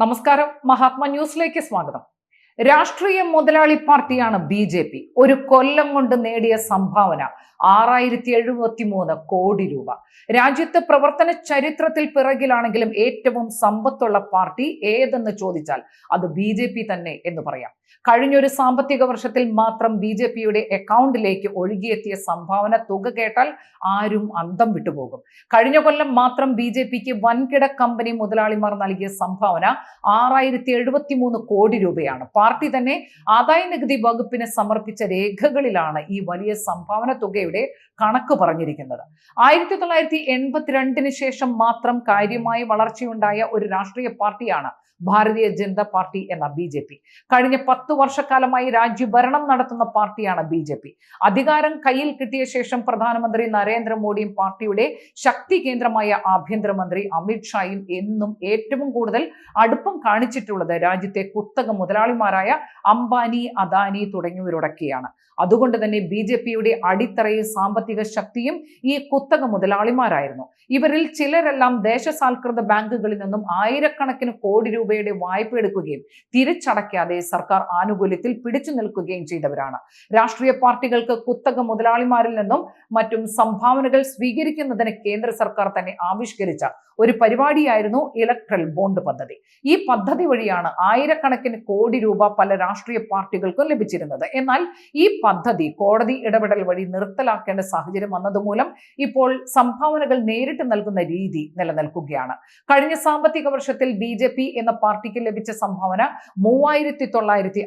നമസ്കാരം. മഹാത്മ ന്യൂസിലേക്ക് സ്വാഗതം. രാഷ്ട്രീയ മുതലാളി പാർട്ടിയാണ് ബി ജെ പി. ഒരു കൊല്ലം കൊണ്ട് നേടിയ സംഭാവന ആറായിരത്തി എഴുപത്തി മൂന്ന് കോടി രൂപ. രാജ്യത്ത് പ്രവർത്തന ചരിത്രത്തിൽ പിറകിലാണെങ്കിലും ഏറ്റവും സമ്പത്തുള്ള പാർട്ടി ഏതെന്ന് ചോദിച്ചാൽ അത് ബി ജെ പി തന്നെ എന്ന് പറയാം. കഴിഞ്ഞൊരു സാമ്പത്തിക വർഷത്തിൽ മാത്രം ബി ജെ പിയുടെ അക്കൗണ്ടിലേക്ക് ഒഴുകിയെത്തിയ സംഭാവന തുക കേട്ടാൽ ആരും അന്തം വിട്ടുപോകും. കഴിഞ്ഞ കൊല്ലം മാത്രം ബി ജെ പിക്ക് വൻകിട കമ്പനി മുതലാളിമാർ നൽകിയ സംഭാവന ആറായിരത്തി എഴുപത്തി മൂന്ന് കോടി രൂപയാണ്. പാർട്ടി തന്നെ ആദായ നികുതി വകുപ്പിന് സമർപ്പിച്ച രേഖകളിലാണ് ഈ വലിയ സംഭാവന തുകയുടെ കണക്ക് പറഞ്ഞിരിക്കുന്നത്. ആയിരത്തി തൊള്ളായിരത്തി എൺപത്തിരണ്ടിന് ശേഷം മാത്രം കാര്യമായി വളർച്ചയുണ്ടായ ഒരു രാഷ്ട്രീയ പാർട്ടിയാണ് ഭാരതീയ ജനതാ പാർട്ടി എന്ന ബി ജെ പി. കഴിഞ്ഞ പത്തു വർഷക്കാലമായി രാജ്യഭരണം നടത്തുന്ന പാർട്ടിയാണ് ബി ജെ പി. അധികാരം കയ്യിൽ കിട്ടിയ ശേഷം പ്രധാനമന്ത്രി നരേന്ദ്രമോദിയും പാർട്ടിയുടെ ശക്തി കേന്ദ്രമായ ആഭ്യന്തരമന്ത്രി അമിത്ഷായും എന്നും ഏറ്റവും കൂടുതൽ അടുപ്പം കാണിച്ചിട്ടുള്ളത് രാജ്യത്തെ കുത്തക മുതലാളിമാരായ അംബാനി അദാനി തുടങ്ങിയവരോടൊക്കെയാണ്. അതുകൊണ്ട് തന്നെ ബി ജെ പിയുടെ അടിത്തറയും സാമ്പത്തിക ശക്തിയും ഈ കുത്തക മുതലാളിമാരായിരുന്നു. ഇവരിൽ ചിലരെല്ലാം ദേശസാൽകൃത ബാങ്കുകളിൽ നിന്നും ആയിരക്കണക്കിന് കോടി രൂപയുടെ വായ്പ എടുക്കുകയും തിരിച്ചടയ്ക്കാതെ സർക്കാർ ആനുകൂല്യത്തിൽ പിടിച്ചു നിൽക്കുകയും ചെയ്തവരാണ്. രാഷ്ട്രീയ പാർട്ടികൾക്ക് കുത്തക മുതലാളിമാരിൽ നിന്നും മറ്റും സംഭാവനകൾ സ്വീകരിക്കുന്നതിന് കേന്ദ്ര സർക്കാർ തന്നെ ആവിഷ്കരിച്ച ഒരു പരിപാടിയായിരുന്നു ഇലക്ട്രൽ ബോണ്ട് പദ്ധതി. ഈ പദ്ധതി വഴിയാണ് ആയിരക്കണക്കിന് കോടി രൂപ പല രാഷ്ട്രീയ പാർട്ടികൾക്കും ലഭിച്ചിരുന്നത്. എന്നാൽ ഈ പദ്ധതി കോടതി ഇടപെടൽ വഴി നിർത്തലാക്കേണ്ട സാഹചര്യം വന്നതുമൂലം ഇപ്പോൾ സംഭാവനകൾ നേരിട്ട് നൽകുന്ന രീതി നിലനിൽക്കുകയാണ്. കഴിഞ്ഞ സാമ്പത്തിക വർഷത്തിൽ ബി ജെ പി എന്ന പാർട്ടിക്ക് ലഭിച്ച സംഭാവന മൂവായിരത്തി തൊള്ളായിരത്തി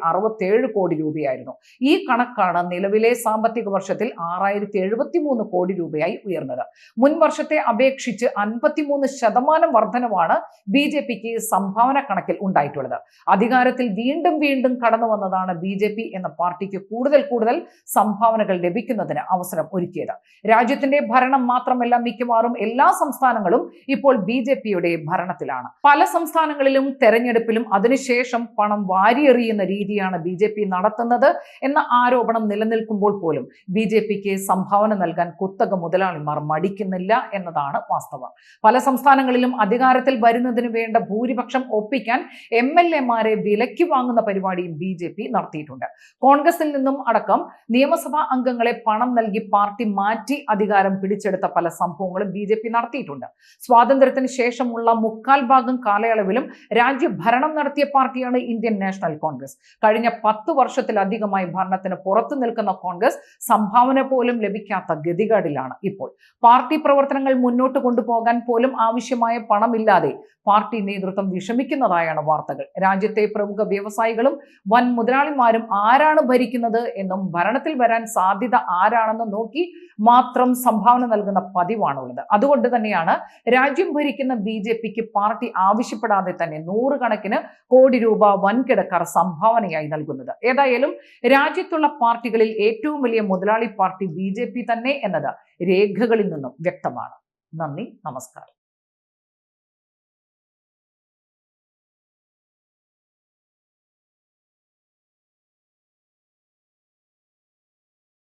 കോടി രൂപയായിരുന്നു. ഈ കണക്കാണ് നിലവിലെ സാമ്പത്തിക വർഷത്തിൽ ആറായിരത്തി എഴുപത്തി മൂന്ന് കോടി രൂപയായി ഉയർന്നത്. മുൻ വർഷത്തെ അപേക്ഷിച്ച് അൻപത്തിമൂന്ന് ശതമാനം വർധനവാണ് ബി ജെ പിക്ക് സംഭാവന കണക്കിൽ ഉണ്ടായിട്ടുള്ളത്. അധികാരത്തിൽ വീണ്ടും വീണ്ടും കടന്നു വന്നതാണ് ബി ജെ പി എന്ന പാർട്ടിക്ക് കൂടുതൽ കൂടുതൽ സംഭാവനകൾ ലഭിക്കുന്നതിന് അവസരം ഒരുക്കിയത്. രാജ്യത്തിന്റെ ഭരണം മാത്രമല്ല മിക്കവാറും എല്ലാ സംസ്ഥാനങ്ങളും ഇപ്പോൾ ബി ജെ പിയുടെ ഭരണത്തിലാണ്. പല സംസ്ഥാനങ്ങളിലും തെരഞ്ഞെടുപ്പിലും അതിനുശേഷം പണം വാരിയെറിയുന്ന രീതിയാണ് ബി ജെ പി നടത്തുന്നത് എന്ന ആരോപണം നിലനിൽക്കുമ്പോൾ പോലും ബി ജെ പിക്ക് സംഭാവന നൽകാൻ കുത്തക മുതലാളിമാർ മടിക്കുന്നില്ല എന്നതാണ് വാസ്തവം. പല സംസ്ഥാനങ്ങളിലും അധികാരത്തിൽ വരുന്നതിന് വേണ്ട ഭൂരിപക്ഷം ഒപ്പിക്കാൻ എം എൽ എമാരെ വിലയ്ക്ക് വാങ്ങുന്ന പരിപാടിയും ബി ജെ പി നടത്തിയിട്ടുണ്ട്. കോൺഗ്രസിൽ നിന്നും അടക്കം നിയമസഭാ അംഗങ്ങളെ പണം നൽകി പാർട്ടി മാറ്റി അധികാരം പിടിച്ചെടുത്ത പല സംഭവങ്ങളും ബി ജെ പി നടത്തിയിട്ടുണ്ട്. സ്വാതന്ത്ര്യത്തിന് ശേഷമുള്ള മുക്കാൽ ഭാഗം കാലയളവിലും രാജ്യഭരണം നടത്തിയ പാർട്ടിയാണ് ഇന്ത്യൻ നാഷണൽ കോൺഗ്രസ്. കഴിഞ്ഞ പത്ത് വർഷത്തിലധികമായി ഭരണത്തിന് പുറത്തു നിൽക്കുന്ന കോൺഗ്രസ് സംഭാവന പോലും ലഭിക്കാത്ത ഗതികേടിലാണ് ഇപ്പോൾ. പാർട്ടി പ്രവർത്തനങ്ങൾ മുന്നോട്ട് കൊണ്ടുപോകാൻ പോലും ആവശ്യമായ പണമില്ലാതെ പാർട്ടി നേതൃത്വം വിഷമിക്കുന്നതായാണ് വാർത്തകൾ. രാജ്യത്തെ പ്രമുഖ വ്യവസായികളും വൻ മുതലാളിമാരും ആരാണ് ഭരിക്കുന്നത് എന്നും ഭരണത്തിൽ വരാൻ സാധ്യത ആരാണെന്നും നോക്കി മാത്രം സംഭാവന നൽകുന്ന പതിവാണുള്ളത്. അതുകൊണ്ട് തന്നെയാണ് രാജ്യം ഭരിക്കുന്ന ബി ജെ പിക്ക് പാർട്ടി ആവശ്യപ്പെടാതെ തന്നെ നൂറുകണക്കിന് കോടി രൂപ വൻകിടക്കാർ സംഭാവനയായി നൽകുന്നത്. ഏതായാലും രാജ്യത്തുള്ള പാർട്ടികളിൽ ഏറ്റവും വലിയ മുതലാളി പാർട്ടി ബി തന്നെ എന്നത് രേഖകളിൽ നിന്നും വ്യക്തമാണ്. നന്ദി നമസ്കാരം.